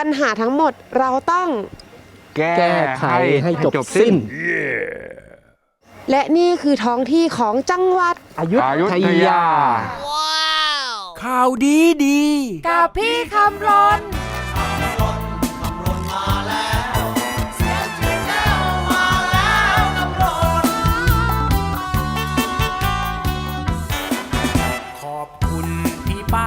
ปัญหาทั้งหมดเราต้อง แก้แก้ไขให้จบสิ้น และนี่คือท้องที่ของจังหวัดอยุอยุธธยา ยา ข่าวดีดี กับพี่คำรนขอบคุณพี่ป้า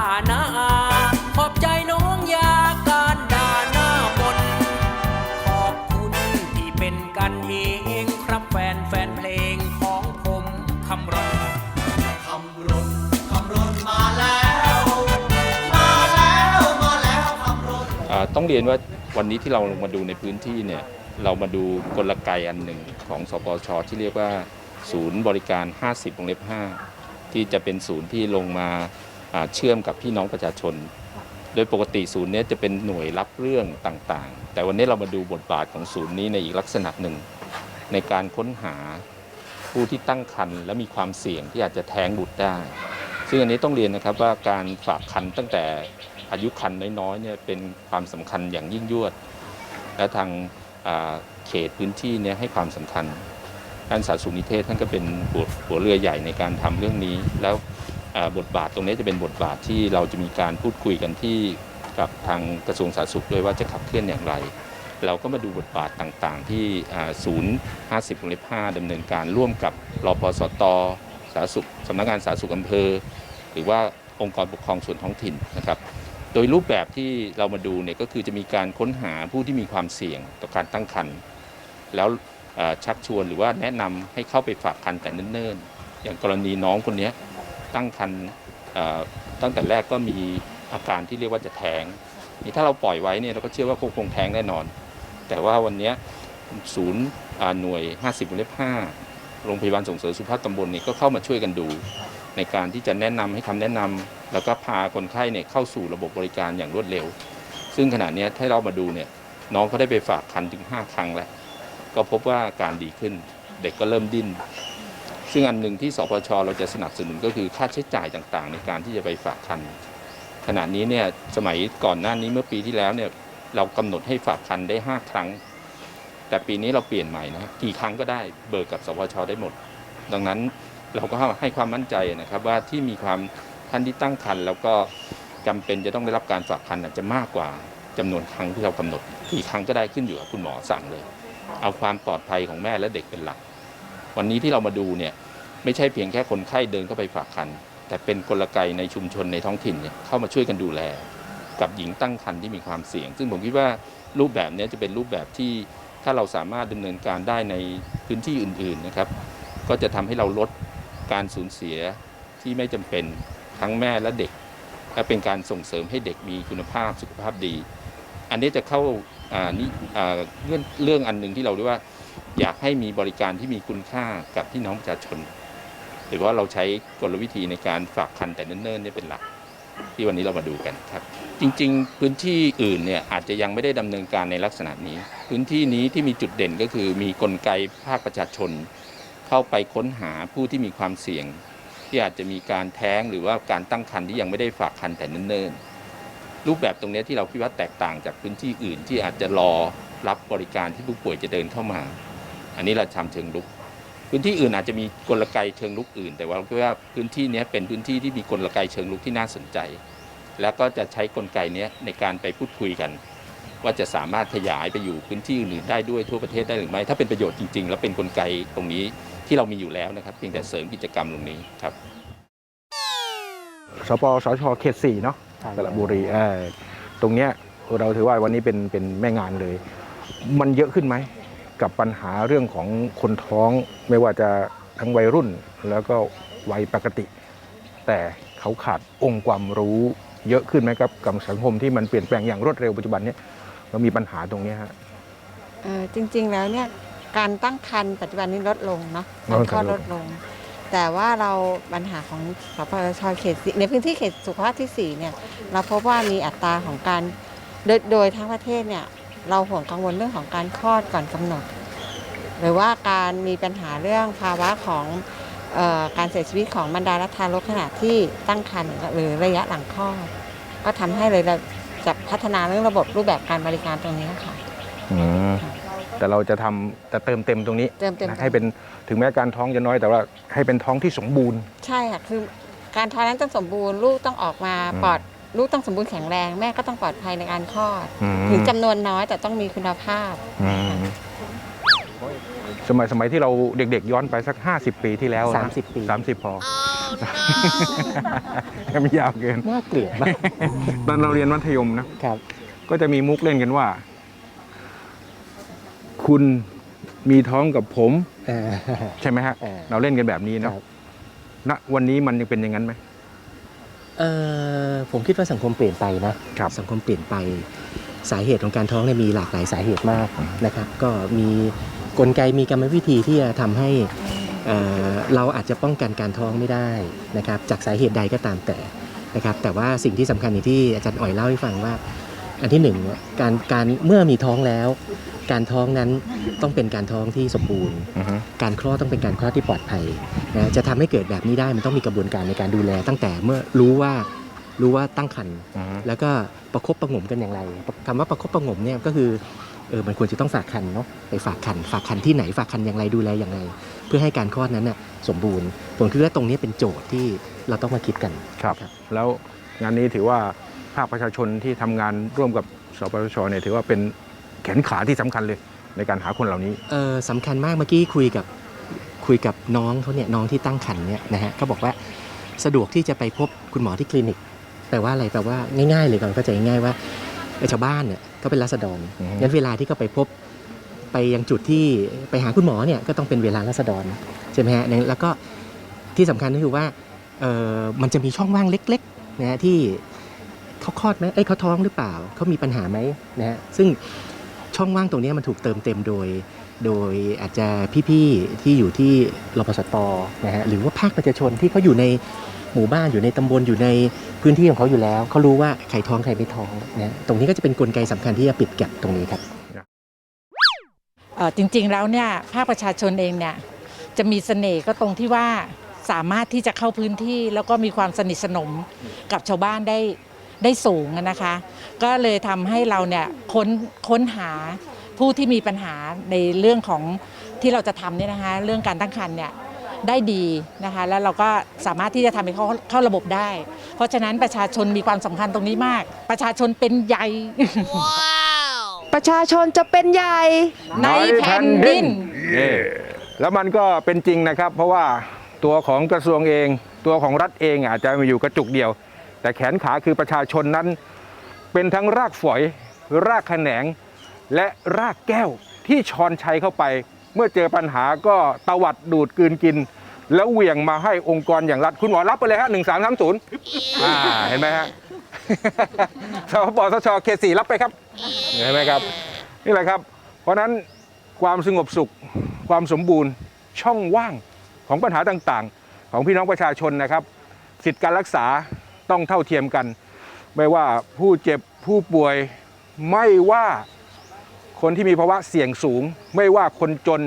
ต้องเรียนว่าวันนี้ที่เราลงมาดูในพื้นที่เนี่ยเรามาดูกลไกอันหนึ่งของสปชที่เรียกว่า ศูนย์บริการ 50วงเล็บ 5 ที่จะเป็นศูนย์ที่ลงมาเชื่อมกับพี่น้องประชาชน โดยปกติศูนย์นี้จะเป็นหน่วยรับเรื่องต่างๆ แต่วันนี้เรามาดูบทบาทของศูนย์นี้ในอีกลักษณะหนึ่ง ในการค้นหาผู้ที่ตั้งครรภ์และมีความเสี่ยงที่อาจจะแท้งบุตรได้ ซึ่งอันนี้ต้องเรียนนะครับว่าการฝากคันตั้งแต่ อายุคันน้อยๆเนี่ยเป็นความสำคัญอย่างยิ่งยวด และทางาเขตพื้นที่เนี่ยให้ความสำคัญท่านสาธารณสุขนิเทศท่านก็เป็นหัวหวเรือใหญ่ในการทำเรื่องนี้ แล้วบทบาทตรงนี้จะเป็นบทบาทที่เราจะมีการพูดคุยกันที่กับทางกระทรวงสาธารณสุขด้วยว่าจะขับเคลื่อนอย่างไร เราก็มาดูบทบาทต่างๆ ที่ศูนย์ 50วงเล็บ5ดำเนินการร่วมกับรพสตสาธารณสุขสำนักงานสาธารณสุขอำเภอ หรือว่าองค์กรปกครองส่วนท้องถิ่นนะครับ โดยรูปแบบที่เรามาดูเนี่ยก็คือจะมีการค้นหาผู้ที่มีความเสี่ยงต่อการตั้งครรภ์แล้วชักชวนหรือว่าแนะนำให้เข้าไปฝากครรภ์แต่เนิ่นๆ อย่างกรณีน้องคนนี้ตั้งครรภ์ตั้งแต่แรกก็มีอาการที่เรียกว่าจะแท้งนี่ถ้าเราปล่อยไว้เนี่ยเราก็เชื่อว่าคงคงแท้งแน่นอน แต่ว่าวันนี้ศูนย์หน่วย 50วงเล็บ5โรงพยาบาลส่งเสริมสุขภาพตำบลนี่ยก็เข้ามาช่วยกันดู ในการที่จะแนะนำให้คำแนะนำแล้วก็พาคนไข้เนี่ยเข้าสู่ระบบบริการอย่างรวดเร็ว ซึ่งขณะนี้ถ้าเรามาดูเนี่ยน้องเขาได้ไปฝากคันถึง 5 ครั้งแล้ว ก็พบว่าการดีขึ้น เด็กก็เริ่มดิ้น ซึ่งอันหนึ่งที่สพชเราจะสนับสนุนก็คือค่าใช้จ่ายต่างๆ ในการที่จะไปฝากคันขณะนี้เนี่ยสมัยก่อนหน้านี้เมื่อปีที่แล้วเนี่ยเรากำหนดให้ฝากคันได้ 5 ครั้ง แต่ปีนี้เราเปลี่ยนใหม่นะกี่ครั้งก็ได้เบิกกับสพชได้หมด ดังนั้น เราก็ให้ความมั่นใจนะครับว่าที่มีความท่านที่ตั้งครรภ์แล้วก็จำเป็นจะต้องได้รับการฝากคันอาจจะมากกว่าจำนวนครั้งที่เรากำหนดกี่ครั้งก็ได้ขึ้นอยู่กับคุณหมอสั่งเลย เอาความปลอดภัยของแม่และเด็กเป็นหลัก วันนี้ที่เรามาดูเนี่ยไม่ใช่เพียงแค่คนไข้เดินเข้าไปฝากคันแต่เป็นกลไกในชุมชนในท้องถิ่นเนี่ยเข้ามาช่วยกันดูแล กับหญิงตั้งครรภ์ที่มีความเสี่ยง ซึ่งผมคิดว่ารูปแบบนี้จะเป็นรูปแบบที่ถ้าเราสามารถดำเนินการได้ในพื้นที่อื่น ๆนะครับ ก็จะทำให้เราลด การสูญเสียที่ไม่จำเป็นทั้งแม่และเด็ก และเป็นการส่งเสริมให้เด็กมีคุณภาพสุขภาพดี อันนี้จะเข้าอ่านี่อ่าเรื่องเรื่องอันหนึ่งที่เราเรียกว่า อยากให้มีบริการที่มีคุณค่ากับพี่น้องประชาชนหรือว่าเราใช้กลวิธีในการฝากคันแต่เนิ่นๆนี่เป็นหลัก ที่วันนี้เรามาดูกันครับ จริงๆ พื้นที่อื่นเนี่ยอาจจะยังไม่ได้ดำเนินการในลักษณะนี้ พื้นที่นี้ที่มีจุดเด่นก็คือมีกลไกภาคประชาชน เข้าไปค้นหาผู้ที่มีความเสี่ยง ที่อาจจะมีการแท้งหรือว่าการตั้งครรภ์ที่ยังไม่ได้ฝากครรภ์แต่เนิ่นๆรูปแบบตรงนี้ที่เราคิดว่าแตกต่างจากพื้นที่อื่น ที่อาจจะรอรับบริการที่ผู้ป่วยจะเดินเข้ามา อันนี้เราทำเชิงลุก พื้นที่อื่นอาจจะมีกลไกเชิงลุกอื่น แต่ว่าเราคิดว่าพื้นที่นี้เป็นพื้นที่ที่มีกลไกเชิงลุกที่น่าสนใจ แล้วก็จะใช้กลไกนี้ในการไปพูดคุยกันว่าจะสามารถขยายไปอยู่พื้นที่อื่นได้ด้วยทั่วประเทศได้หรือไม่ ถ้าเป็นประโยชน์จริงๆ แล้วเป็นกลไกตรงนี้ ที่เรามีอยู่แล้วนะครับเพียงแต่เสริมกิจกรรมตรงนี้ครับสปสชเขตสี่เนาะสระบุรีเออตรงเนี้ยเราถือว่าวันนี้เป็นเป็นแม่งานเลย มันเยอะขึ้นไหมกับปัญหาเรื่องของคนท้องไม่ว่าจะทั้งวัยรุ่นแล้วก็วัยปกติ แต่เขาขาดองค์ความรู้เยอะขึ้นไหมครับกับสังคมที่มันเปลี่ยนแปลงอย่างรวดเร็วปัจจุบันเนี้ยเรามีปัญหาตรงเนี้ยฮะเอ่อจริง ๆ แล้วเนี่ย การตั้งครรภ์ปัจจุบันนี้ลดลงเนาะลการดคลอดลลดดลง แต่ว่าเราปัญหาของสปชเขตสี่ในพื้นที่เขตสุขภาพที่สี่เนี่ย เราพบว่ามีอัตราของการโดยโดยทั้งประเทศเนี่ย เราห่วงกังวลเรื่องของการคลอดก่อนกำหนด หรือว่าการมีปัญหาเรื่องภาวะของเออการเสียชีวิตของบรรดาและทารกขณะที่ตั้งครรภ์หรือระยะหลังคลอดก็ทำให้เลยเราจะพัฒนาเรื่องระบบรูปแบบการบริการตรงนี้ค่ะอืม แต่เราจะทำจะเติมเต็มตรงนี้เติมเต็มนะให้เป็นถึงแม้การท้องจะน้อยแต่ว่าให้เป็นท้องที่สมบูรณ์ ใช่ค่ะคือการท้องนั้นต้องสมบูรณ์ลูกต้องออกมาอืมปลอดลูกต้องสมบูรณ์แข็งแรงแม่ก็ต้องปลอดภัยในการคลอด อืม ถึงจำนวนน้อยแต่ต้องมีคุณภาพ อืมสมัยสมัยที่เราเด็กๆย้อนไปสัก 50 ปีที่แล้วนะ30ปีสามสิบพอยังไม่ยาวเกิน น่าเกลียดมากตอนเราเรียนมัธยมนะ ครับ ก็จะมีมุกเล่นกันว่า คุณมีท้องกับผมเออใช่ไหมฮะ เออ เราเล่นกันแบบนี้เนาะครับณวันนี้มันยังเป็นอย่างนั้นไหม เออผมคิดว่าสังคมเปลี่ยนไปนะครับ สังคมเปลี่ยนไปสาเหตุของการท้องเนี่ยมีหลากหลายสาเหตุมากนะครับ ก็มีกลไกมีกรรมวิธีที่จะทำให้เอ่อเราอาจจะป้องกันการท้องไม่ได้นะครับ จากสาเหตุใดก็ตามแต่นะครับ แต่ว่าสิ่งที่สำคัญอย่างที่อาจารย์อ๋อยเล่าให้ฟังว่า อันที่หนึ่งเนี่ยการการเมื่อมีท้องแล้ว การท้องนั้นต้องเป็นการท้องที่สมบูรณ์ อือฮึการคลอดต้องเป็นการคลอดที่ปลอดภัยนะจะทำให้เกิดแบบนี้ได้มันต้องมีกระบวนการในการดูแล ตั้งแต่เมื่อรู้ว่ารู้ว่าตั้งครรภ์อือฮึแล้วก็ประคบประหงมกันอย่างไรคำว่าประคบประหงมเนี่ยก็คือเออมันควรจะต้องฝากคันเนาะไปฝากคันฝากคันที่ไหนฝากคันอย่างไรดูแลอย่างไร เพื่อให้การคลอดนั้นน่ะสมบูรณ์ผมคิดว่าตรงนี้เป็นโจทย์ที่เราต้องมาคิดกัน ครับ ครับ แล้วงานนี้ถือว่าภาคประชาชนที่ทำงานร่วมกับสปสชเนี่ยถือว่าเป็น แขนขาที่สำคัญเลยในการหาคนเหล่านี้เออสำคัญมากเมื่อกี้คุยกับคุยกับน้องเขาเนี่ยน้องที่ตั้งครรภ์เนี่ยนะฮะเขาบอกว่าสะดวกที่จะไปพบคุณหมอที่คลินิกแปลว่าอะไรแปลว่าง่ายๆเลยก่อนเข้าใจง่ายๆว่าไอ้ชาวบ้านเนี่ยก็เป็นรัษฎรอืมงั้นเวลาที่เขาไปพบไปยังจุดที่ไปหาคุณหมอเนี่ยก็ต้องเป็นเวลารัษฎรใช่ไหมฮะแล้วก็ที่สำคัญก็คือว่าเออมันจะมีช่องว่างเล็กๆนะฮะที่เขาคลอดไหมเอ้ยเขาท้องหรือเปล่าเขามีปัญหาไหมนะฮะซึ่ง ช่องว่างตรงนี้มันถูกเติมเต็มโดย โดยอาจจะพี่ๆที่อยู่ที่รพสตนะฮะหรือว่าภาคประชาชนที่เขาอยู่ในหมู่บ้านอยู่ในตำบลอยู่ในพื้นที่ของเขาอยู่แล้วเขารู้ว่าใครท้องใครไม่ท้องนะตรงนี้ก็จะเป็นกลไกสำคัญที่จะปิดแก็บตรงนี้ครับจริงๆแล้วเนี่ยภาคประชาชนเองเนี่ยจะมีเสน่ห์ก็ตรงที่ว่าสามารถที่จะเข้าพื้นที่แล้วก็มีความสนิทสนมกับชาวบ้านได้ ได้สูงอะนะคะ ก็เลยทำให้เราเนี่ยค้นค้นหาผู้ที่มีปัญหาในเรื่องของที่เราจะทำเนี่ยนะคะ เรื่องการตั้งครรภ์เนี่ยได้ดีนะคะ แล้วเราก็สามารถที่จะทำให้เขาเข้าระบบได้ เพราะฉะนั้นประชาชนมีความสำคัญตรงนี้มาก ประชาชนเป็นใหญ่ ประชาชนจะเป็นใหญ่ในแผ่นดิน นี่แล้วมันก็เป็นจริงนะครับ เพราะว่าตัวของกระทรวงเอง ตัวของรัฐเองอาจจะมาอยู่กระจุกเดียว แต่แขนขาคือประชาชนนั้น เป็นทั้งรากฝอย รากแขนง และรากแก้วที่ชอนชัยเข้าไป เมื่อเจอปัญหาก็ตวัดดูดกืนกิน แล้วเหวี่ยงมาให้องค์กรอย่างรัฐคุณหมอรับไปเลยฮะหนึ่งสามสามศูนย์เห็นไหมฮะสปสชเขตสี่รับไปครับเห็นไหมครับ นี่แหละครับ เพราะฉะนั้นความสงบสุขความสมบูรณ์ช่องว่างของปัญหาต่างๆ ของพี่น้องประชาชนนะครับ สิทธิการรักษา ต้องเท่าเทียมกัน ไม่ว่าผู้เจ็บผู้ป่วยไม่ว่าคนที่มีภาวะเสี่ยงสูง ไม่ว่าคนจน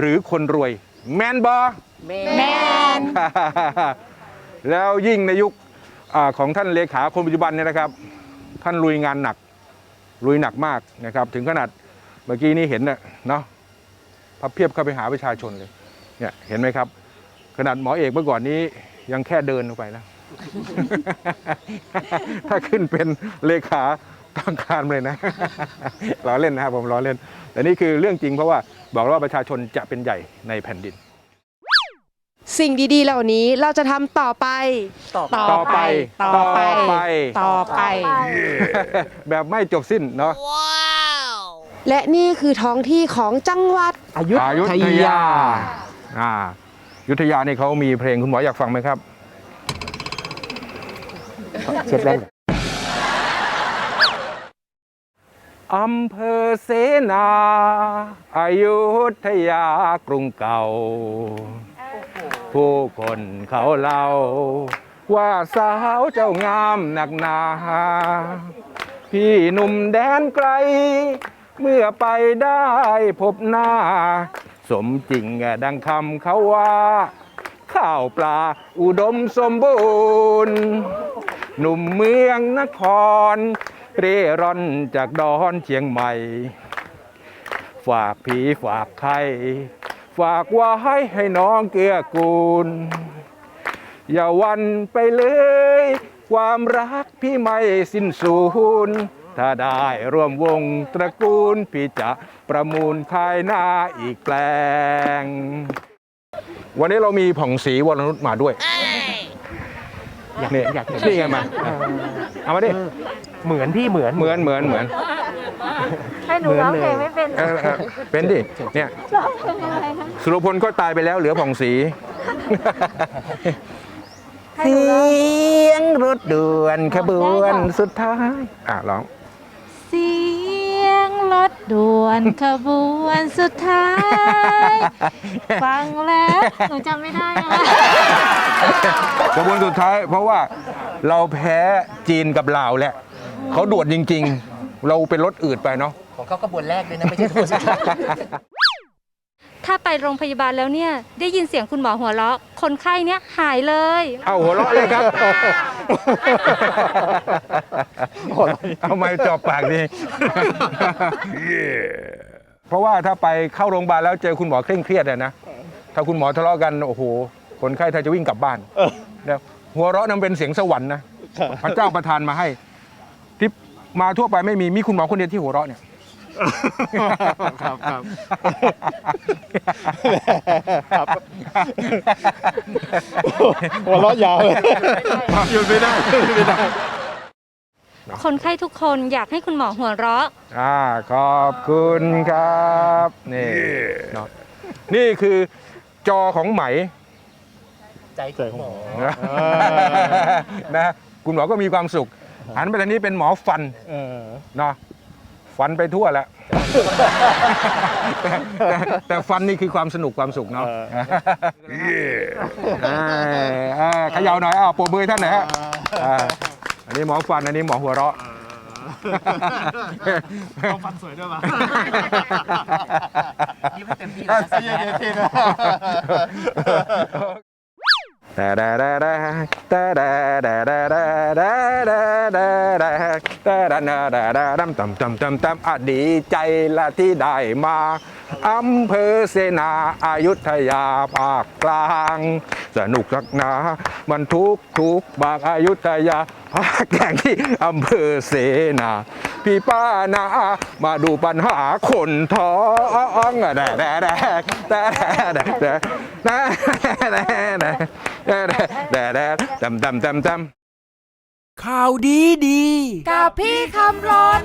หรือคนรวย แมนบอแมนแล้วยิ่งในยุคอาของท่านเลขาคนปัจจุบันเนี่ยนะครับ ท่านลุยงานหนักลุยหนักมากนะครับ ถึงขนาดเมื่อกี้นี้เห็นน่ะเนาะพับเพียบเข้าไปหาประชาชนเลยเนี่ยเห็นไหมครับ ขนาดหมอเอกเมื่อก่อนนี้ยังแค่เดินลงไปแล้ว ถ้าขึ้นเป็นเลขาต้องการเลยนะ ล้อเล่นนะครับผมล้อเล่น แต่นี่คือเรื่องจริงเพราะว่าบอกแล้วว่าประชาชนจะเป็นใหญ่ในแผ่นดิน สิ่งดีๆเหล่านี้เราจะทำต่อไปต่อต่อไป ต่อไป ต่อไป ต่อไป แบบไม่จบสิ้นเนาะ และนี่คือท้องที่ของจังหวัดอายุอยุธยา อ่าอยุธยานี่เขามีเพลงคุณหมออยากฟังไหมครับ เช็ดแว่นอำเภอเสนาอายุทยากรุงเก่า ผู้คนเขาเล่า ว่าสาวเจ้างามหนักหนา พี่หนุ่มแดนไกล เมื่อไปได้พบหน้า สมจริงดังคำเขาว่า ข้าวปลาอุดมสมบูรณ์ หนุ่มเมืองนคร เร่ร่อนจากดอนเชียงใหม่ ฝากผีฝากไข่ฝากไว้ให้น้องเกื้อกูล อย่าวันไปเลย ความรักพี่ไม่สิ้นสูญถ้าได้ร่วมวงตระกูล พี่จะประมูลขายหน้าอีกแปลง วันนี้เรามีผ่องศรีวรนุชมาด้วย อยากนี่อยากเห็นนี่ไงมาเอามาดิเหมือนพี่เหมือนเหมือนเหมือนเหมือนให้หนูร้องเพลงไม่เป็นเออเออเป็นดิเนี่ยร้องเพลงอะไรคะสุรพลก็ตายไปแล้วเหลือผ่องศรี ให้หนูเสีร้องยงรถด่วนขบวนสุดท้าย อะร้อง เสียง รถด่วนขบวนสุดท้าย ฟังแล้วหนูจำไม่ได้อะขบวนสุดท้าย เพราะว่าเราแพ้จีนกับลาวแหละเขาด่วนจริง ๆ เราเป็นรถอืดไปเนาะของเขาขบวนแรกด้วยนะไม่ใช่ขบวนสุดท้ายถ้าไปโรงพยาบาลแล้วเนี่ย ได้ยินเสียงคุณหมอหัวเราะ คนไข้เนี่ยหายเลย เอาหัวเราะเลยครับ เอาไม้จอบปากดี เพราะว่าถ้าไปเข้าโรงพยาบาลแล้วเจอคุณหมอเคร่งเครียดอะนะ ถ้าคุณหมอทะเลาะกันโอ้โห คนไข้ถ้าจะวิ่งกลับบ้านนะหัวเราะนั้นเป็นเสียงสวรรค์นะ พระเจ้าประทานมาให้ ที่มาทั่วไปไม่มีมีคุณหมอคนเดียวที่หัวเราะเนี่ย ครับครับหัวเราะยาวเลยหยุดไม่ได้หยุดไม่ได้คนไข้ทุกคนอยากให้คุณหมอหัวเราะอ่าขอบคุณครับนี่เนาะนี่คือจอของไหมใจของหมอนะคุณหมอก็มีความสุขหันไปทางนี้เป็นหมอฟันเนาะ ฟันไปทั่วแล้วแต่แต่แต่ฟันนี่คือความสนุกความสุขเนาะเออเออเขย่าหน่อยอ้าวโปรบมือท่านหน่อยฮะอ่าอันนี้หมอฟันอันนี้หมอหัวเราะ ต้องฟันสวยด้วยป่ะ ยิ้มให้เต็มที่อะนะ แต่แต่แต่แต่แต่แต่แต่แต่แต่แต่แต่แต่แต่แต่ดำตำตำตำตำอะดีใจละที่ได้มาอำเภอเสนาอายุทยาภาคกลาง สนุกสักหนามันทุกทุกบากอายุทยาภาคแข่งที่อำเภอเสนา พี่ป้านามาดูปัญหาคนท้องอะแดดแดดแดดแดดแดดแดดแดดแดดแดดแดดแดดแด่ดำดำดำดำข่าวดีดี กับพี่คำรน